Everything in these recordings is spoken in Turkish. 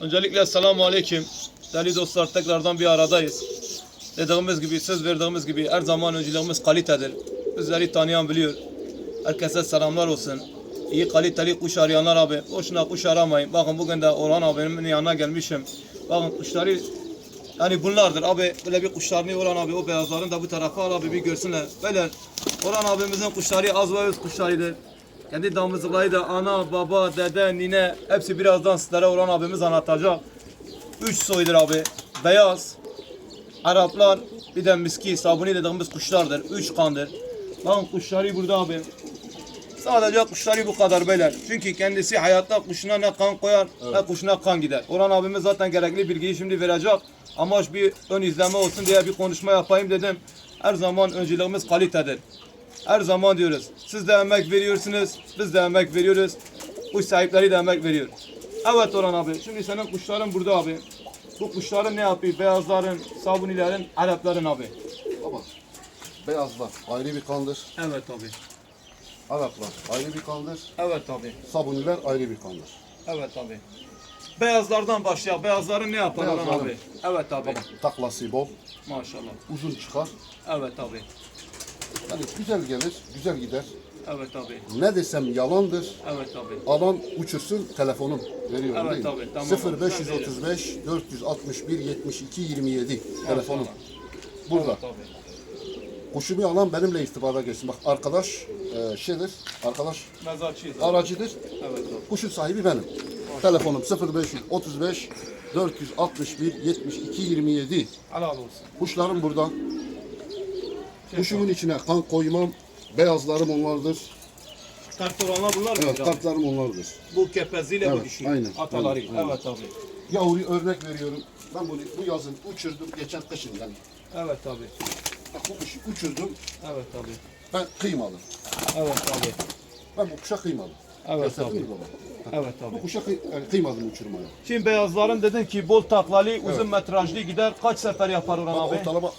Öncelikle selamun aleyküm. Değerli dostlar tekrardan bir aradayız. Dediğimiz gibi, söz verdiğimiz gibi her zaman önceliğimiz kalitedir. Bizleri tanıyan biliyor. Herkese selamlar olsun. İyi kaliteli kuş arayanlar abi. Boşuna kuş aramayın. Bakın bugün de Orhan abimin yanına gelmişim. Bakın kuşları yani bunlardır abi. Böyle bir kuşlarını Orhan abi o beyazların da bu tarafa al abi bir görsünler. Böyle Orhan abimizin kuşları az ve öz kuşlarıdır. Kendi damızlıkları da ana, baba, dede, nine hepsi birazdan sizlere Orhan abimiz anlatacak. Üç soydur abi. Beyaz, Araplar, bir de miski, sabuni dediğimiz kuşlardır. Üç kandır. Bakın kuşları burada abi. Sadece kuşları bu kadar beyler. Çünkü kendisi hayatta kuşuna ne kan koyar ne kuşuna kan gider. Orhan abimiz zaten gerekli bilgiyi şimdi verecek. Amaç bir ön izleme olsun diye bir konuşma yapayım dedim. Her zaman önceliğimiz kalitedir. Her zaman diyoruz. Siz de emek veriyorsunuz, biz de emek veriyoruz. Kuş sahipleri de emek veriyor. Evet Orhan abi, şimdi senin kuşların burada abi. Bu kuşların ne yapıyor? Beyazların, sabunilerin, Arapların abi. Baba, beyazlar ayrı bir kandır. Evet abi. Araplar ayrı bir kandır. Evet abi. Sabuniler ayrı bir kandır. Evet abi. Beyazlardan başlayalım. Beyazların ne yapar Orhan Beyazların. abi? Evet abi. Taklası bol, Maşallah. uzun çıkar. Evet abi. Yani güzel gelir, güzel gider. Evet abi. Ne desem yalandır. Evet abi. Alan uçursun telefonum veriyorum Evet, değil mi? tabii, tamam. 0535 461 72 27 telefonum. Burada. Evet abi. Kuşumu alan benimle irtibata geçsin. Bak arkadaş e, şeydir, arkadaş Mezarçıyız abi. aracıdır. Evet abi. Kuşun sahibi benim. Telefonum 0535 461 72 27. Helal olsun. Kuşlarım burada. Kuşumun içine kan koymam. Beyazlarım onlardır. Kart olanlar bunlar mı? Evet, kartlarım onlardır. Bu kepeziyle Evet, bu düşüyor. aynen, Ataları. aynen, aynen. Evet abi. Yavruyu örnek veriyorum. Ben bunu bu yazın uçurdum geçen kışın yani. Evet abi. Bak bu kuşu uçurdum. Evet abi. Ben kıymadım. Evet abi. Ben bu kuşa kıymadım. Evet abi. Evet Bu abi. kuşa kıy, yani kıymadım uçurmaya. Şimdi beyazların dedin ki bol taklalı, uzun metrajlı gider. Kaç sefer yapar Orhan Ben abi? ortalama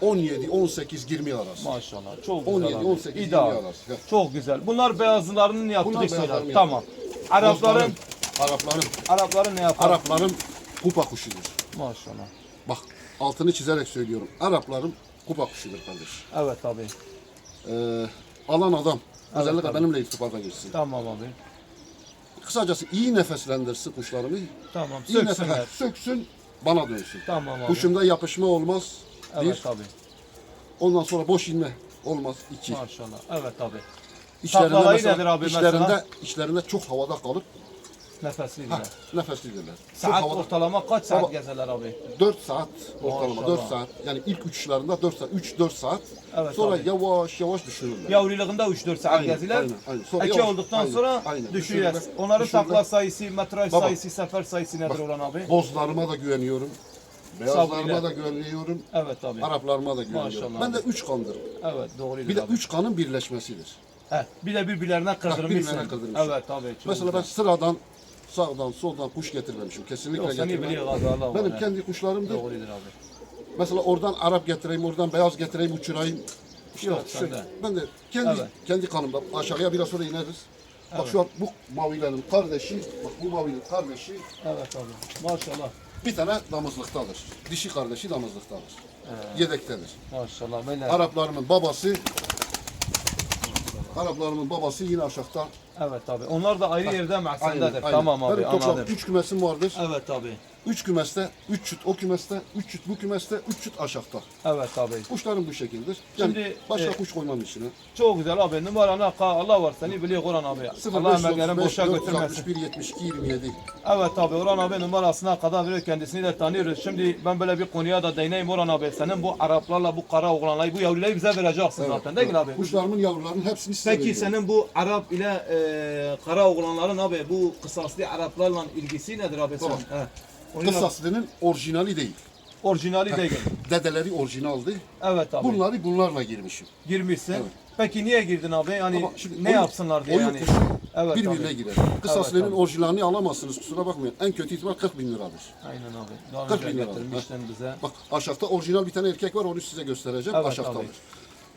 17, 18, 20 arası. Maşallah. Çok güzel 17, abi. 18, 20 İdeal. arası. Evet. Çok güzel. Bunlar beyazlarının yaptığı Bunlar soylar. beyazların Tamam. Arapların, Arapların, Arapların ne yapar? Arapların kupa kuşudur. Maşallah. Bak altını çizerek söylüyorum. Arapların kupa kuşudur kardeş. Evet abi. Ee, alan adam özellikle tabii. benimle irtibata geçsin. Tamam abi. Kısacası iyi nefeslendirsin kuşlarını. Tamam. İyi nefes, Söksünler. heh, söksün bana dönsün. Tamam abi. Kuşumda yapışma olmaz. Evet abi. Ondan sonra boş inme olmaz. iki. Maşallah. Evet abi. İçlerinde Taklaları mesela, nedir abi içlerinde, mesela? içlerinde çok havada kalıp nefeslidirler. Çok Saat havada. ortalama kaç saat Baba- gezerler abi? 4 saat ortalama Maşallah. 4 saat. Yani ilk uçuşlarında 4 saat 3-4 saat. Evet sonra abi. yavaş yavaş düşürürler. Yavruluğunda 3-4 saat Aynen, geziler. aynen, aynen. Sonra Eke yavaş- olduktan aynen, sonra aynen. düşüyor. Düşürürler, Onların düşürürler. takla sayısı, metraj Baba. sayısı, sefer sayısı nedir Orhan abi? Bozlarıma da güveniyorum. Beyazlarıma da güveniyorum. Evet abi. Araplarıma da güveniyorum. Maşallah Ben de. 3 kandır. Evet doğruydu Bir de abi. 3 kanın birleşmesidir. He, bir de birbirlerine kırdırmışsın. birbirlerine. Evet abi. Çok Mesela ben güzel. sıradan sağdan soldan kuş getirmemişim. Kesinlikle Yok seni getirmem. biliyor abi Allah Benim var. kendi kuşlarımdır. Doğrudur abi. Mesela oradan Arap getireyim, oradan beyaz getireyim, uçurayım. İşte Yok, şey, ben de kendi Evet. kendi kanımda aşağıya biraz sonra ineriz. Bak şu an bu mavilerin kardeşi, bak bu mavinin kardeşi Evet abi. Maşallah. Bir tane damızlıktadır. Dişi kardeşi damızlıktadır. Yedektedir. Maşallah. Böyle. Araplarımın babası Araplarımın babası yine aşağıda. Evet abi. Onlar da ayrı yerde mahzendedir. Tamam abi Benim toplam anladım. 3 kümesim vardır. Evet abi. 3 kümeste, 3 çüt o kümeste, 3 çüt bu kümeste, 3 çüt aşağıda. Evet abi. Kuşlarım bu şekildir. Yani Şimdi, başka e, kuş koymam içine. Çok güzel abi. Numarana ka- Allah var seni biliyor Orhan abi. Allah emeklerini 0535 boşa götürmesin. 461 72 27. Evet abi Orhan abi numarasına kadar veriyor kendisini de tanıyoruz. Şimdi ben böyle bir konuya da değineyim Orhan abi. Senin bu Araplarla bu kara oğlanları bu yavruları bize vereceksin zaten değil mi abi? Kuşlarımın yavrularının hepsini size Peki veriyorum. senin bu Arap ile e, kara oğlanların abi bu kısaslı Araplarla ilgisi nedir abi sen? Tamam. He. Onun Kısaslının orijinali değil. orijinali değil. Dedeleri orijinaldi. Evet abi. Bunları bunlarla girmişim. Girmişsin. Evet. Peki niye girdin abi? Yani Ama şimdi ne oyun- yapsınlar diye oyun yani. kuşu Evet Birbirine abi. girer. Kısaslının Evet, tabii. orijinalini alamazsınız kusura bakmayın. En kötü ihtimal 40 bin liradır. Aynen abi. Daha 40 önce bin lira. getirmiştin bize. Bak aşağıda orijinal bir tane erkek var onu size göstereceğim. Evet, aşağıdadır. abi.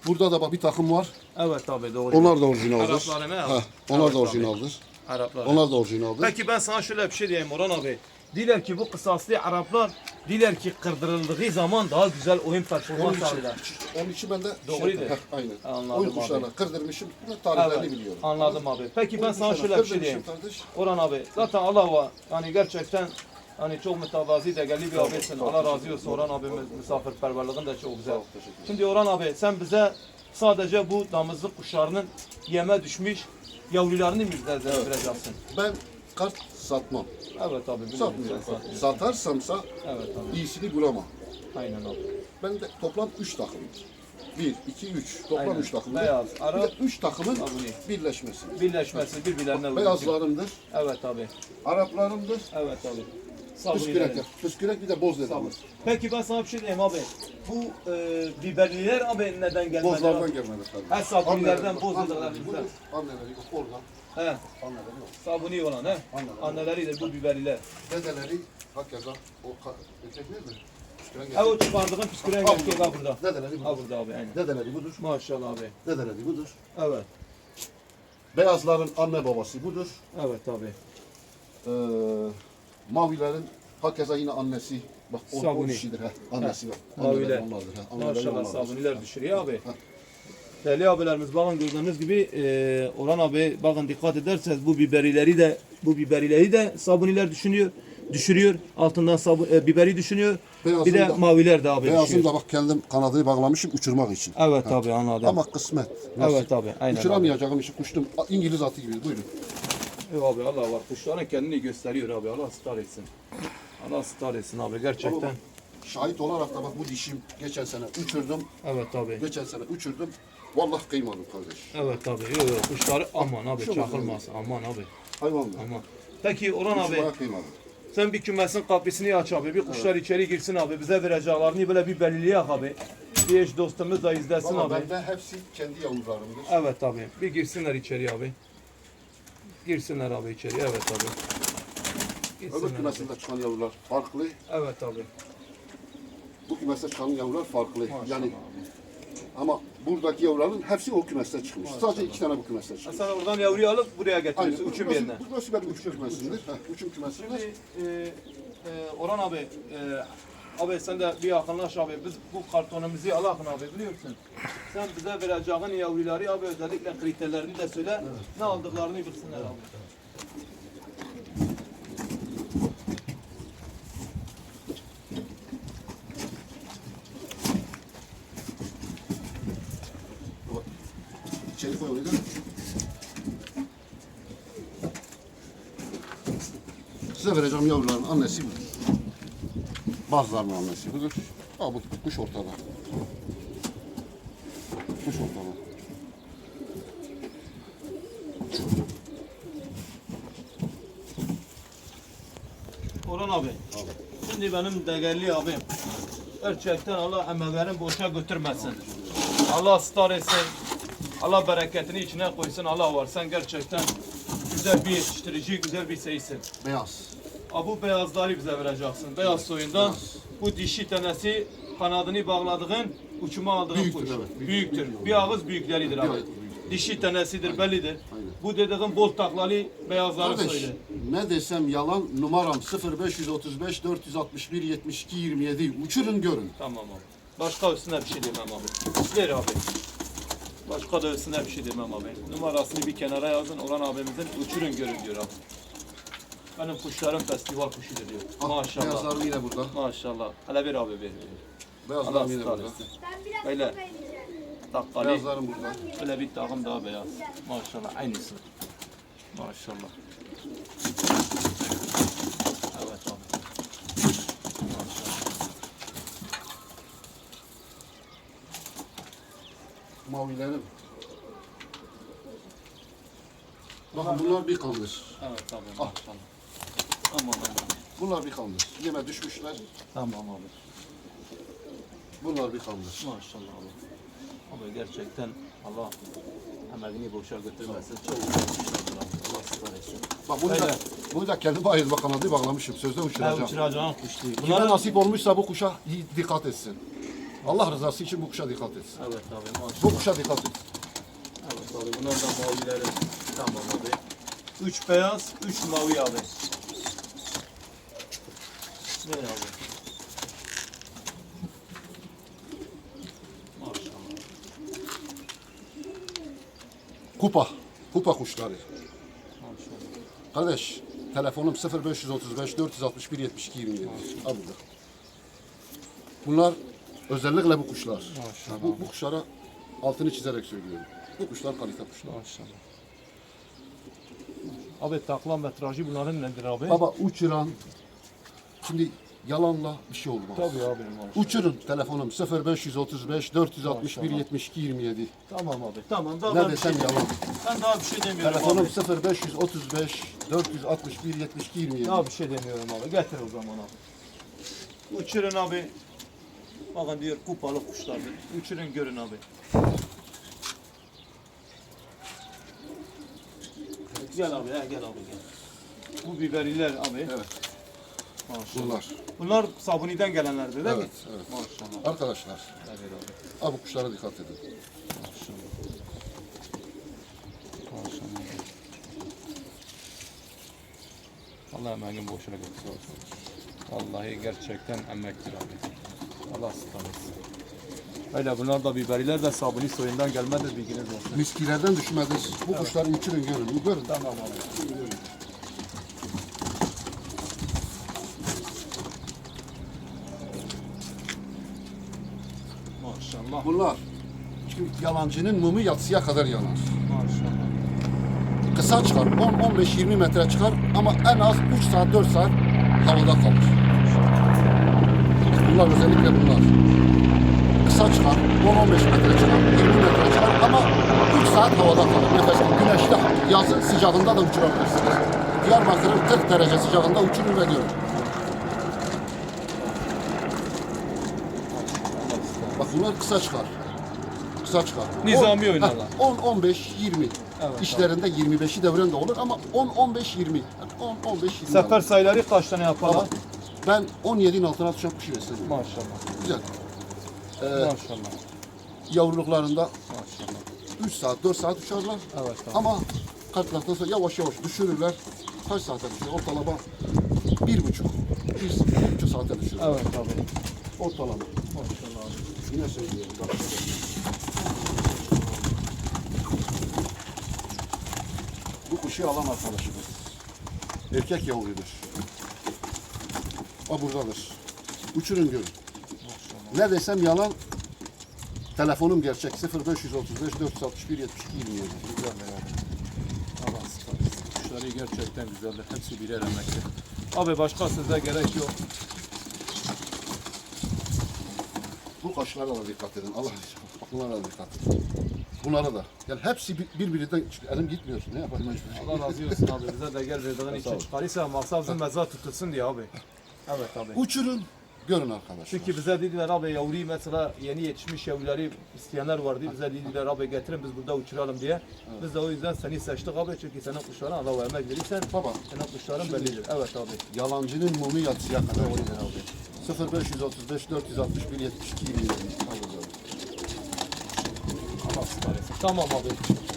Burada da bak bir takım var. Evet abi doğru. Onlar da orijinaldir. Arapları ne Ha, yaptı? onlar Evet, da abi. orijinaldir. Araplar. Onlar da orijinaldir. Peki ben sana şöyle bir şey diyeyim Orhan abi. Diler ki bu kısaslı Araplar diler ki kırdırıldığı zaman daha güzel oyun performans alırlar. onun için ben de Doğruydu. Heh, aynen. Anladım Oyun kuşlarına kırdırmışım tarihlerini Evet, biliyorum. anladım abi. Peki ben Oyun sana kuşlarına şöyle bir şey diyeyim. kardeş. Orhan abi zaten Allah var. Yani gerçekten hani çok mütevazi değerli bir abisin. Allah razı olsun Orhan abimiz misafirperverliğin de çok güzel. Şimdi Orhan abi sen bize sadece bu damızlık kuşlarının yeme düşmüş yavrularını mı bize vereceksin? Ben kart satmam. Evet abi. biliyorum Satmıyorum. sen satmıyorsun. Satarsamsa Evet abi. iyisini bulamam. Aynen abi. Ben de toplam 3 takım. 1, 2, 3. Toplam Aynen. 3 takım. Beyaz, Bir de Arap, 3 takımın Sabuni. birleşmesi. birleşmesi birbirlerine uygun. Beyazlarımdır, Evet abi. Araplarımdır, Evet abi. Sabuniler. Püskürek bir de boz dedim. Sabun. Peki ben sana bir şey diyeyim abi. Bu e, biberliler abi neden gelmedi? Bozlardan gelmedi tabii. Ha, sabunilerden Anneleri- boz anneleri dediler. Anneleri yok orada. He. Anneleri yok. Sabuni olan he. Anneleri. Anneleridir bu biberliler. Dedeleri hakeza o erkek nerede? Püsküren Ha o çıkardığın püsküren Ha, erkek ha burada. Dedeleri Ha budur. burada abi aynen. Dedeleri budur. Maşallah abi. Dedeleri budur. Evet. Beyazların anne babası budur. Evet abi. Ee, mavilerin hakeza yine annesi. Bak o, o dişidir. He. Annesi bak. Maviler. Onlardır. He. Anneleri Maşallah onlardır. sabuniler düşürüyor abi. Değerli abilerimiz bakın gördüğünüz gibi e, Orhan abi bakın dikkat ederseniz bu biberileri de bu biberileri de sabuniler düşünüyor düşürüyor. Altından sabun, e, biberi düşünüyor. Beyazın bir de da- maviler de abi Beyazını düşüyor. da bak kendim kanadı bağlamışım uçurmak için. Evet abi anladım. Ama kısmet. Nasıl? evet abi aynen. abi. Uçuramayacağım için kuştum. İngiliz atı gibi. Buyurun. Evet abi Allah var. Kuşların kendini gösteriyor abi. Allah star etsin. Allah star etsin abi gerçekten. Şahit olarak da bak bu dişim geçen sene uçurdum. Evet abi. Geçen sene uçurdum. Vallahi kıymadım kardeş. Evet abi. Yok yok kuşları aman abi Şu çakılmaz. Aman abi. Hayvandı. Aman. Peki Orhan abi kıymadım. sen bir kümesin kapısını aç abi. Bir kuşlar içeri girsin abi. Bize vereceklerini böyle bir belirleyek abi. Bir eş dostumuz da izlesin Valla abi. bende hepsi kendi yavrularımdır. Evet abi. Bir girsinler içeri abi. Girsinler abi içeri. Evet abi. Öbür Girsinler abi. kümesinde çıkan yavrular farklı. Evet abi. Bu kümeste çıkan yavrular farklı. Maşallah yani abi. ama buradaki yavruların hepsi o kümeste çıkmış. Sadece iki tane bu kümeste Ha, çıkmış. Sen oradan yavruyu alıp buraya Aynen. getiriyorsun uçum yerine. Burası benim uçum kümesimdir. Heh, Uçum kümesimdir. Şimdi e, e, Orhan abi, e, abi sen de bir yakınlaş abi. Biz bu kartonumuzu alakın abi biliyorsun. Sen bize vereceğin yavruları abi özellikle kriterlerini de söyle. Ne aldıklarını bilsinler abi. İçeri koy da. Size vereceğim yavruların annesi budur. Bazılarının annesi budur. Ha bu kuş ortada. Kuş ortada. Orhan abi. Şimdi benim değerli abim. Gerçekten Allah emeğlerini boşa götürmesin. Allah star etsin. Allah bereketini içine koysun. Allah var. Sen gerçekten güzel bir yetiştirici, güzel bir şeysin. Beyaz. Bu beyazları bize vereceksin. Beyaz soyundan bu dişi tanesi kanadını bağladığın uçuma aldığın Büyüktür, kuş. evet. Büyük, Büyüktür. büyük bir ağız büyükleridir abi. ağız büyük. Dişi tanesidir bellidir. Aynen. Bu dediğin bol taklalı beyazları Kardeş söyle. ne desem yalan numaram 0535 461 72 27 uçurun görün. Tamam abi. Başka üstüne bir şey demem abi. Ver abi. Başka da üstüne bir şey demem abi. Numarasını bir kenara yazın. Orhan abimizin uçurun görün diyor abi. Benim kuşlarım festival kuşudur diyor. Ah, Maşallah. Beyazlarım yine burada. Maşallah. Hele ver abi ver. ver. Beyazlarım yine burada. yiyeceğim. Takkali. Beyazlarım burada. Böyle bir takım daha beyaz. Maşallah aynısı. Maşallah. Evet abi. Mavilerim. Bakın bunlar bir kandır. Evet abi Ah. maşallah. Aman aman. Bunlar bir kandır. Yeme düşmüşler. Tamam abi. Bunlar bir kandır. Maşallah abi. Abi gerçekten Allah emeğini boşa götürmesin. Çok güzel kuşlardır abi. Allah ısrar etsin. Bak bunu da, Öyle. bunu da kendi bayır kanadı bağlamışım. Sözde Ben uçuracağım. uçuracağım kuş değil. Kime Bunlar nasip olmuşsa bu kuşa iyi dikkat etsin. Allah rızası için bu kuşa dikkat etsin. Evet abi Bu maşallah. kuşa dikkat et. Evet abi bunlar da mavileri. Tamam abi. Üç beyaz, üç mavi abi. Ne abi? Maşallah. Kupa. Kupa kuşları. Maşallah. Kardeş telefonum 0535 461 72 27. Al burada. Bunlar özellikle bu kuşlar. Maşallah. Bu, bu kuşlara altını çizerek söylüyorum. Bu kuşlar kalite kuşlar. Maşallah. Abi takla metrajı bunların nedir abi? Baba uçuran şimdi yalanla bir şey olmaz. Tabii abi. Uçurun telefonum 0535 461 Maşallah. 72 27. Tamam abi. Tamam daha Ne bir desem şey yalan. Ben daha bir şey demiyorum Telefonum abi. 0535 461 72 27. Daha bir şey demiyorum abi. Getir o zaman abi. Uçurun abi. Bakın diyor kupalı kuşlardır. Uçurun görün abi. Gel abi he, gel abi gel. Bu biberiler abi. Evet. Bunlar. Bunlar sabuniden gelenlerdir değil mi? Evet, evet. Maşallah. Arkadaşlar Evet abi. ha bu kuşlara dikkat edin. Maşallah. Maşallah. Allah emeğin boşuna gitsin olsun. Vallahi gerçekten emektir abi. Allah ısıtlamasın. Öyle bunlar da biberiler de sabuni soyundan gelmedir bilginiz olsun. Miskilerden düşmediniz. Bu kuşları uçurun görün. Görün. Tamam abi. Bunlar çünkü yalancının mumu yatsıya kadar yanar. Maşallah. Kısa çıkar. 10-15-20 metre çıkar ama en az 3 saat 4 saat havada kalır. Bunlar özellikle bunlar. Kısa çıkar. 10-15 metre çıkar. 20 metre çıkar ama 3 saat havada kalır. Nefes güneşte yazın sıcağında da uçurabilirsiniz. Diyarbakır'ın 40 derece sıcağında uçurur ve görür. Bunlar kısa çıkar. Kısa çıkar. Nizami oynarlar. Heh, 10, 15, 20. Evet, İşlerinde 25'i devren de olur ama 10, 15, 20. Yani 10, 15, 20. Sefer sayıları kaç tane Ama yapalım? ben 17'nin altına düşen kuş besledim. Maşallah. Güzel. Ee, Maşallah. yavruluklarında Maşallah. 3 saat, 4 saat uçarlar. Evet tamam. Ama kalktıktan sonra yavaş yavaş düşürürler. Kaç saate düşüyor? Ortalama bir buçuk, bir, bir buçuk saate düşüyor. Evet abi. Ortalama. Maşallah. Yine söylüyorum. Bak. Bu kuşu alan arkadaşımız. Erkek yavrudur. O buradadır. Uçurun görün. Ne desem yalan. Telefonum gerçek 0535 461 72 27. Güzel. Allah. Kuşları gerçekten güzeldir. Hepsi birer emektir. Abi başka size gerek yok. Bu kaşlara da dikkat edin. Allah bunlara da dikkat edin. Bunlara da. Yani hepsi bir- birbirinden çıkıyor. Elim gitmiyor. Ne yapayım? Allah razı olsun abi. Bize de gel verdiğin için ol. çıkarıysa maksat bizim mezar tutulsun diye abi. Evet abi. Uçurun. Görün arkadaşlar. Çünkü bize dediler abi yavruyu mesela yeni yetişmiş yavruları isteyenler vardı. Bize dediler abi getirin biz burada uçuralım diye. Biz de o yüzden seni seçtik abi çünkü senin kuşların Allah emek verirsen Baba senin kuşların bellidir. Evet abi. yalancının mumu yatsıya kadar. 0535 461 72 27. Allah ısmarlasın. Tamam abi.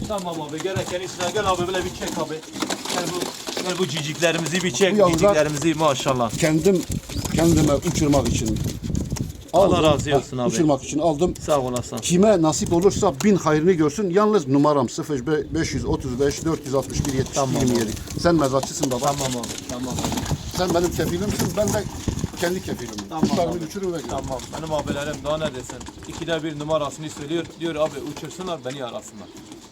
Tamam abi. Gereken işine gel abi böyle bir çek abi. Gel bu, gel bu ciciklerimizi bir çek. Bu yavrular- Ciciklerimizi maşallah. Kendim kendime uçurmak için Allah razı olsun Ha, abi. Uçurmak için aldım. Sağ olasın. Kime nasip olursa bin hayrını görsün. Yalnız numaram 0535 461 72 Tamam. 27. Sen mezatçısın baba. Tamam abi. Tamam abi. Sen benim kefilimsin. Ben de kendi kefilim. Tamam Kuşlarımı abi. uçurun ve gör. Tamam. Benim abilerim daha ne desin? İkide bir numarasını söylüyor. Diyor abi uçursunlar beni arasınlar.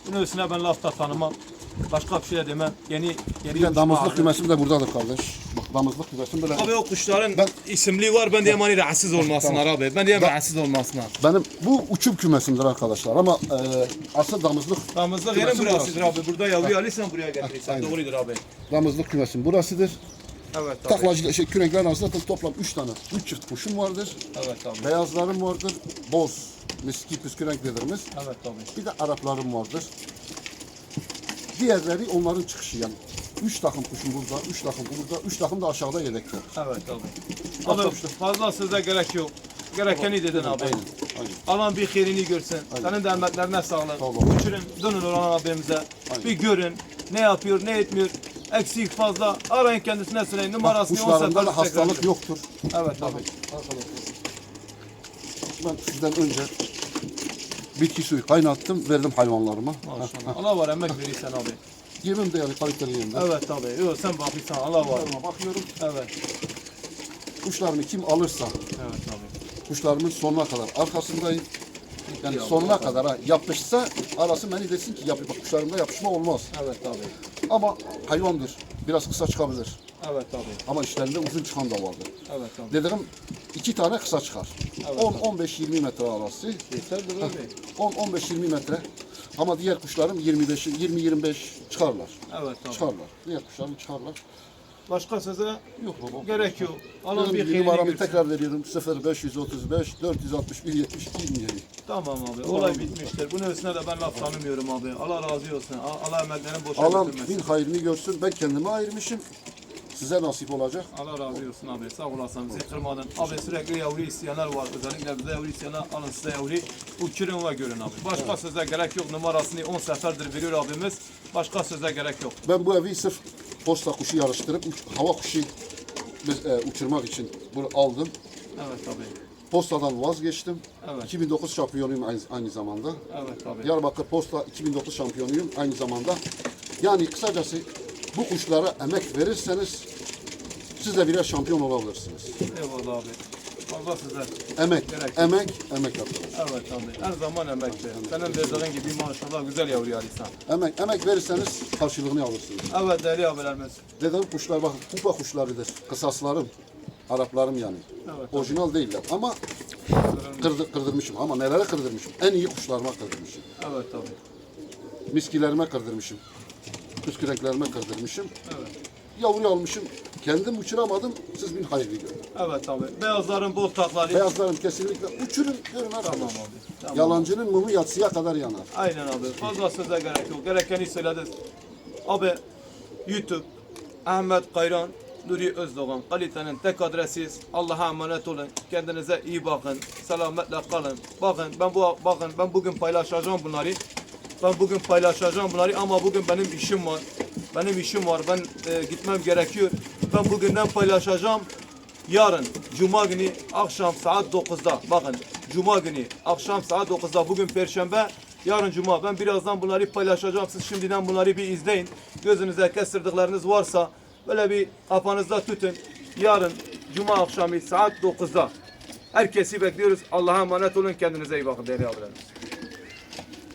Bunun üstüne ben lafta tanımam. Başka bir şey de demem. Yeni yeni Bir de damızlık kümesim de buradadır kardeş. Bak damızlık kümesim böyle. Abi o kuşların Ben- isimli var. Ben diyeyim hani rahatsız olmasınlar abi. Ben diyeyim rahatsız olmasınlar. Benim bu uçum kümesimdir arkadaşlar ama e, asıl damızlık Damızlık yerin burasıdır abi. Burada yavruyu alırsan buraya getirirsen. Doğrudur abi. damızlık kümesim burasıdır. Evet abi. Taklacı şey küreklerin arasında toplam 3 tane, 3 çift kuşum vardır. Evet abi. Beyazlarım vardır. Boz, miski püskürek dediğimiz. Evet abi. Bir de Araplarım vardır. Diğerleri onların çıkışı yani. 3 takım kuşum burada, 3 takım burada, 3 takım da aşağıda yedekte. Evet abi. Abi işte. fazla söze gerek yok. Gerekeni dedin abi. Aynen, aynen. Alan bir xeyrini görsün. Senin de emeklerine sağlık. Sağ ol. Uçurun, dönün olan abimize. Bir görün. ne yapıyor, ne etmiyor, eksik fazla arayın kendisine söyleyin. Numarasını on kuşlarında da hastalık yoktur. Evet abi. Ben sizden önce bitki suyu kaynattım, verdim hayvanlarıma. Maşallah. Allah var emek verirsen abi. Yemim de yani kaliteli yemim. de. Evet abi. Yok sen bakıyorsan Allah var. Bakıyorum. Evet. Kuşlarımı kim alırsa Evet abi. kuşlarımın sonuna kadar arkasındayım. Yani Ya, sonuna kadar ha, yapışsa arası beni desin ki yap, bak kuşlarımda yapışma olmaz. Evet abi. Ama hayvandır. Biraz kısa çıkabilir. Evet abi. Ama işlerinde uzun çıkan da vardır. Evet abi. Dediğim iki tane kısa çıkar. Evet. 10-15-20 metre arası. Yeterdir abi. 10-15-20 metre. Ama diğer kuşlarım 25 20-25 çıkarlar. Evet abi. Çıkarlar. Diğer kuşlarım çıkarlar. Başka söze Yok baba. gerek yok. Allah bir Benim numaramı görsün. tekrar veriyorum. 0535 461 72 27. Tamam abi. Olay bitmiştir. Bunun üstüne de ben laf tanımıyorum abi. Allah razı olsun. A- Allah emeklerin boşa götürmesin. bin hayrını görsün. Ben kendime ayırmışım. Size nasip olacak. Allah razı olsun abi. Sağ olasın. Bizi kırmadın. Abi sürekli yavru isteyenler var. Özellikle bize yavru isteyenler alın size yavru. Uçurun ve görün abi. Başka söze gerek yok. Numarasını 10 seferdir veriyor abimiz. Başka söze gerek yok. Ben bu evi sırf posta kuşu yarıştırıp uç- hava kuşu biz, e, uçurmak için bunu aldım. Evet abi. Postadan vazgeçtim. Evet. 2009 şampiyonuyum aynı, aynı zamanda. Evet abi. Diyarbakır Posta 2009 şampiyonuyum aynı zamanda. Yani kısacası bu kuşlara emek verirseniz siz de birer şampiyon olabilirsiniz. Eyvallah abi. Allah size. Emek, Gerek. emek, emek arkadaşlar. Evet abi. Her zaman emekli. Senin verdiğin gibi maşallah güzel yavru yarıysan. Emek, emek verirseniz karşılığını alırsınız. Evet değerli abilerimiz. Dedim kuşlar bakın kupa kuşlarıdır. Kısaslarım, Araplarım yani. Evet. Orijinal değiller ama kırdı, kırdırmışım ama nelere kırdırmışım? En iyi kuşlarıma kırdırmışım. Evet abi. Miskilerime kırdırmışım. Püsküreklerime kırdırmışım. Evet. Yavru almışım. Kendim uçuramadım. Siz bin hayırlı görün. Evet abi. Beyazların bol takları. Beyazlarım kesinlikle uçurun görün arkadaş. Tamam abi. Tamam. Yalancının mumu yatsıya kadar yanar. Aynen abi. Fazla söze gerek yok. Gerekeni söylediniz. Abi YouTube Ahmet Kayran Nuri Özdoğan kalitenin tek adresiyiz. Allah'a emanet olun. Kendinize iyi bakın. Selametle kalın. Bakın ben bu bakın ben bugün paylaşacağım bunları. Ben bugün paylaşacağım bunları ama bugün benim işim var. Benim işim var. Ben e, gitmem gerekiyor. Ben bugünden paylaşacağım. Yarın Cuma günü akşam saat 9'da bakın Cuma günü akşam saat 9'da bugün Perşembe yarın Cuma ben birazdan bunları paylaşacağım siz şimdiden bunları bir izleyin gözünüze kestirdikleriniz varsa böyle bir kafanızda tutun yarın Cuma akşamı saat 9'da herkesi bekliyoruz Allah'a emanet olun kendinize iyi bakın değerli abilerim.